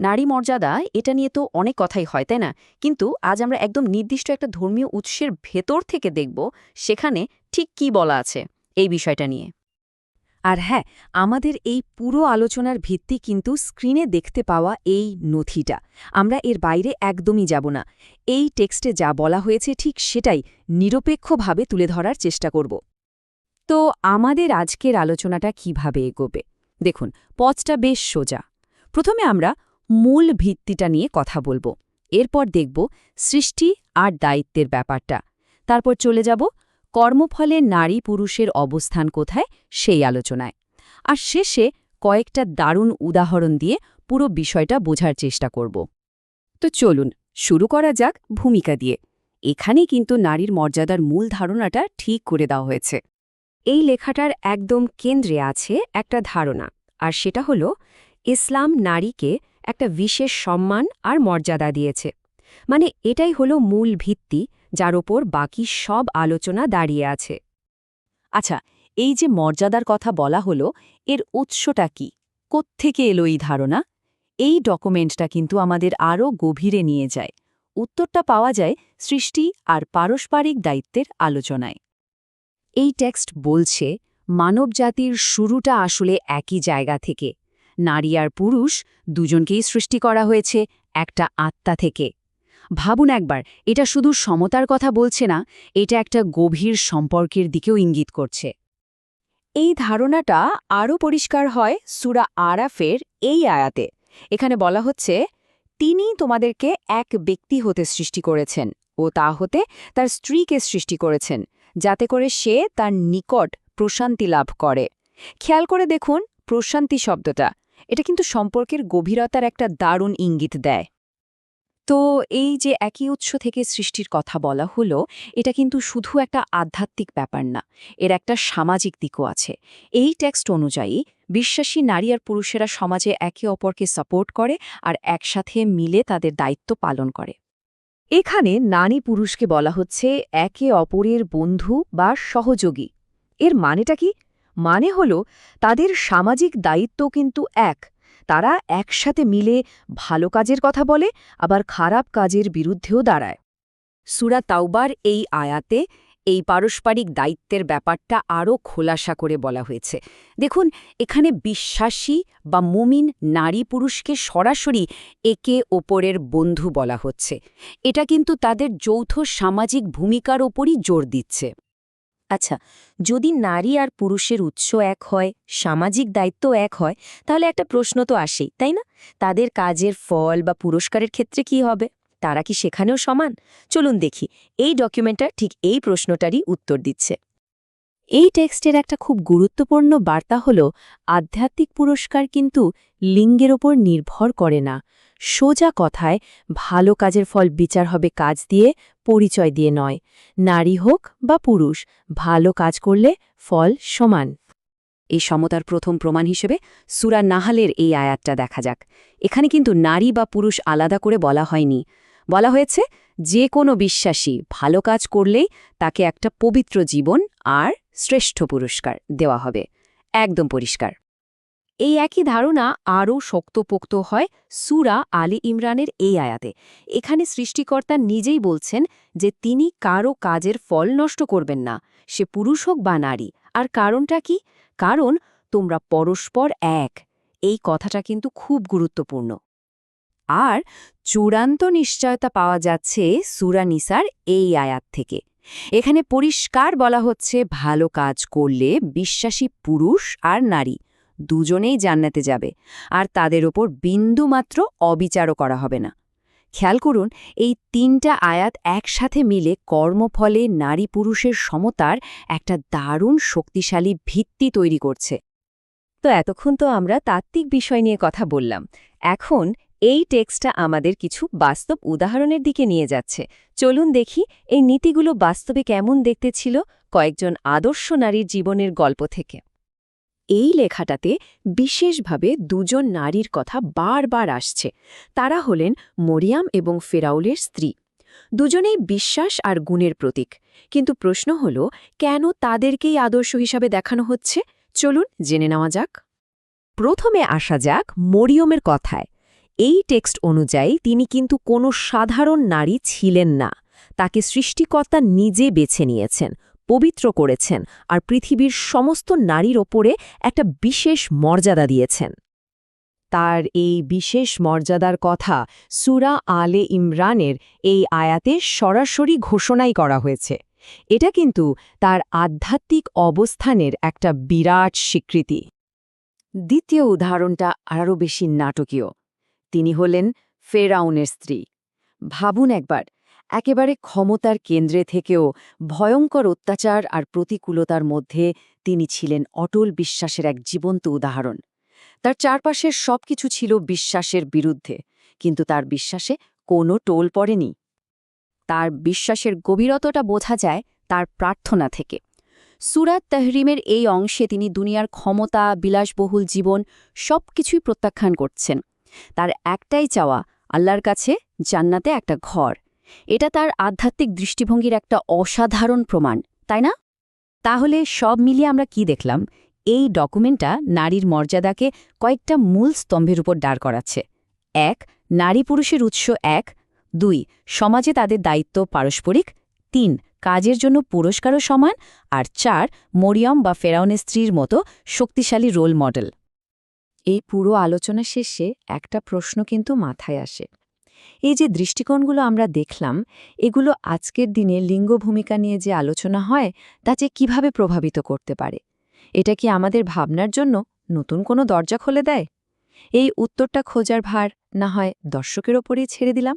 নারী মর্যাদা এটা নিয়ে তো অনেক কথাই হয়, তাই না? কিন্তু আজ আমরা একদম নির্দিষ্ট একটা ধর্মীয় উৎসের ভেতর থেকে দেখব সেখানে ঠিক কি বলা আছে এই বিষয়টা নিয়ে। আর হ্যাঁ আমাদের এই পুরো আলোচনার ভিত্তি কিন্তু স্ক্রিনে দেখতে পাওয়া এই নথিটা। আমরা এর বাইরে একদমই যাব না। এই টেক্সটে যা বলা হয়েছে ঠিক সেটাই নিরপেক্ষভাবে তুলে ধরার চেষ্টা করব। তো আমাদের আজকের আলোচনাটা কীভাবে এগোবে? দেখুন, পথটা বেশ সোজা। প্রথমে আমরা মূল ভিত্তিটা নিয়ে কথা বলব। এরপর দেখব সৃষ্টি আর দায়িত্বের ব্যাপারটা। তারপর চলে যাব কর্মফলে নারী পুরুষের অবস্থান কোথায় সেই আলোচনায়। আর শেষে কয়েকটা দারুণ উদাহরণ দিয়ে পুরো বিষয়টা বোঝার চেষ্টা করব। তো চলুন, শুরু করা যাক ভূমিকা দিয়ে। এখানেই কিন্তু নারীর মর্যাদার মূল ধারণাটা ঠিক করে দেওয়া হয়েছে। এই লেখাটার একদম কেন্দ্রে আছে একটা ধারণা, আর সেটা হলো ইসলাম নারীকে একটা বিশেষ সম্মান আর মর্যাদা দিয়েছে। মানে এটাই হলো মূল ভিত্তি যার ওপর বাকি সব আলোচনা দাঁড়িয়ে আছে। আচ্ছা এই যে মর্যাদার কথা বলা হলো, এর উৎসটা কি? কোত্থেকে এলো এই ধারণা? এই ডকুমেন্টটা কিন্তু আমাদের আরও গভীরে নিয়ে যায়। উত্তরটা পাওয়া যায় সৃষ্টি আর পারস্পরিক দায়িত্বের আলোচনায়। এই টেক্সট বলছে, মানবজাতির শুরুটা আসলে একই জায়গা থেকে। নারী আর পুরুষ দুজনকেই সৃষ্টি করা হয়েছে একটা আত্মা থেকে। ভাবুন একবার, এটা শুধু সমতার কথা বলছে না, এটা একটা গভীর সম্পর্কের দিকেও ইঙ্গিত করছে। এই ধারণাটা আরও পরিষ্কার হয় সুরা আরাফের এই আয়াতে। এখানে বলা হচ্ছে, তিনি তোমাদেরকে এক ব্যক্তি হতে সৃষ্টি করেছেন ও তা হতে তার স্ত্রীকে সৃষ্টি করেছেন, যাতে করে সে তার নিকট প্রশান্তি লাভ করে। খেয়াল করে দেখুন প্রশান্তি শব্দটা। এটা কিন্তু সম্পর্কের গভীরতার একটা দারুণ ইঙ্গিত দেয়। তো এই যে একই উৎস থেকে সৃষ্টির কথা বলা হলো, এটা কিন্তু শুধু একটা আধ্যাত্মিক ব্যাপার না, এর একটা সামাজিক দিকও আছে। এই টেক্সট অনুযায়ী, বিশ্বাসী নারী আর পুরুষেরা সমাজে একে অপরকে সাপোর্ট করে আর একসাথে মিলে তাদের দায়িত্ব পালন করে। এখানে নারী পুরুষকে বলা হচ্ছে একে অপরের বন্ধু বা সহযোগী। এর মানেটা কি? মানে হল, তাদের সামাজিক দায়িত্ব কিন্তু এক। তারা একসাথে মিলে ভালো কাজের কথা বলে, আবার খারাপ কাজের বিরুদ্ধেও দাঁড়ায়। সুরা তাওবার এই আয়াতে এই পারস্পরিক দায়িত্বের ব্যাপারটা আরও খোলাসা করে বলা হয়েছে। দেখুন, এখানে বিশ্বাসী বা মুমিন নারী পুরুষকে সরাসরি একে ওপরের বন্ধু বলা হচ্ছে। এটা কিন্তু তাদের যৌথ সামাজিক ভূমিকার ওপরই জোর দিচ্ছে। আচ্ছা যদি নারী আর পুরুষের উৎস এক হয়, সামাজিক দায়িত্ব এক হয়, তাহলে একটা প্রশ্ন তো আসেই, তাই না? তাদের কাজের ফল বা পুরস্কারের ক্ষেত্রে কি হবে? তারা কি সেখানেও সমান? চলুন দেখি, এই ডকুমেন্টটা ঠিক এই প্রশ্নটারই উত্তর দিচ্ছে। এই টেক্সটের একটা খুব গুরুত্বপূর্ণ বার্তা হল, আধ্যাত্মিক পুরস্কার কিন্তু লিঙ্গের ওপর নির্ভর করে না। সোজা কথায়, ভালো কাজের ফল বিচার হবে কাজ দিয়ে, পরিচয় দিয়ে নয়। নারী হোক বা পুরুষ, ভালো কাজ করলে ফল সমান। এই সমতার প্রথম প্রমাণ হিসেবে সুরা নাহালের এই আয়াতটা দেখা যাক। এখানে কিন্তু নারী বা পুরুষ আলাদা করে বলা হয়নি। বলা হয়েছে, যে কোনো বিশ্বাসী ভালো কাজ করলেই তাকে একটা পবিত্র জীবন আর শ্রেষ্ঠ পুরস্কার দেওয়া হবে। একদম পরিষ্কার। এই একই ধারণা আরও শক্তপোক্ত হয় সুরা আলী ইমরানের এই আয়াতে। এখানে সৃষ্টিকর্তা নিজেই বলছেন যে তিনি কারও কাজের ফল নষ্ট করবেন না, সে পুরুষ হোক বা নারী। আর কারণটা কি? কারণ তোমরা পরস্পর এক। এই কথাটা কিন্তু খুব গুরুত্বপূর্ণ। আর চূড়ান্ত নিশ্চয়তা পাওয়া যাচ্ছে সুরা নিসার এই আয়াত থেকে। এখানে পরিষ্কার বলা হচ্ছে, ভালো কাজ করলে বিশ্বাসী পুরুষ আর নারী দুজনেই জান্নাতে যাবে, আর তাদের ওপর বিন্দুমাত্র অবিচারও করা হবে না। খেয়াল করুন, এই তিনটা আয়াত একসাথে মিলে কর্মফলে নারী পুরুষের সমতার একটা দারুণ শক্তিশালী ভিত্তি তৈরি করছে। তো এতক্ষণ তো আমরা তাত্ত্বিক বিষয় নিয়ে কথা বললাম। এখন এই টেক্সটটা আমাদের কিছু বাস্তব উদাহরণের দিকে নিয়ে যাচ্ছে। চলুন দেখি এই নীতিগুলো বাস্তবে কেমন দেখতে ছিল কয়েকজন আদর্শ নারীর জীবনের গল্প থেকে। এই লেখাটাতে বিশেষভাবে দুজন নারীর কথা বারবার আসছে। তারা হলেন মরিয়াম এবং ফেরাউলের স্ত্রী। দুজনেই বিশ্বাস আর গুণের প্রতীক। কিন্তু প্রশ্ন হল, কেন তাদেরকেই আদর্শ হিসাবে দেখানো হচ্ছে? চলুন জেনে নেওয়া যাক। প্রথমে আসা যাক মরিয়মের কথায়। এই টেক্সট অনুযায়ী তিনি কিন্তু কোনো সাধারণ নারী ছিলেন না। তাকে সৃষ্টিকর্তা নিজে বেছে নিয়েছেন, পবিত্র করেছেন আর পৃথিবীর সমস্ত নারীর ওপরে একটা বিশেষ মর্যাদা দিয়েছেন। তার এই বিশেষ মর্যাদার কথা সুরা আলে ইমরানের এই আয়াতে সরাসরি ঘোষণাই করা হয়েছে। এটা কিন্তু তার আধ্যাত্মিক অবস্থানের একটা বিরাট স্বীকৃতি। দ্বিতীয় উদাহরণটা আরও বেশি নাটকীয়। তিনি হলেন ফেরাউনের স্ত্রী। ভাবুন একবার, একেবারে ক্ষমতার কেন্দ্রে থেকেও ভয়ঙ্কর অত্যাচার আর প্রতিকূলতার মধ্যে তিনি ছিলেন অটল বিশ্বাসের এক জীবন্ত উদাহরণ। তার চারপাশের সবকিছু ছিল বিশ্বাসের বিরুদ্ধে, কিন্তু তার বিশ্বাসে কোনো টোল পড়েনি। তার বিশ্বাসের গভীরতাটা বোঝা যায় তার প্রার্থনা থেকে। সুরাত তাহরিমের এই অংশে তিনি দুনিয়ার ক্ষমতা, বিলাসবহুল জীবন সবকিছুই প্রত্যাখ্যান করছেন। তার একটাই চাওয়া, আল্লাহর কাছে জান্নাতে একটা ঘর। এটা তার আধ্যাত্মিক দৃষ্টিভঙ্গির একটা অসাধারণ প্রমাণ, তাই না? তাহলে সব মিলিয়ে আমরা কি দেখলাম? এই ডকুমেন্টটা নারীর মর্যাদাকে কয়েকটা মূল স্তম্ভের উপর দাঁড় করাচ্ছে। এক, নারী পুরুষের উৎস এক। দুই, সমাজে তাদের দায়িত্ব পারস্পরিক। তিন, কাজের জন্য পুরস্কারও সমান। আর চার, মরিয়ম বা ফেরাউনের স্ত্রীর মতো শক্তিশালী রোল মডেল। এই পুরো আলোচনা শেষে একটা প্রশ্ন কিন্তু মাথায় আসে। এই যে দৃষ্টিকোণগুলো আমরা দেখলাম, এগুলো আজকের দিনে লিঙ্গ ভূমিকা নিয়ে যে আলোচনা হয়, তা যে কীভাবে প্রভাবিত করতে পারে? এটা কি আমাদের ভাবনার জন্য নতুন কোনো দরজা খুলে দেয়? এই উত্তরটা খোঁজার ভার না হয় দর্শকের ওপরেই ছেড়ে দিলাম।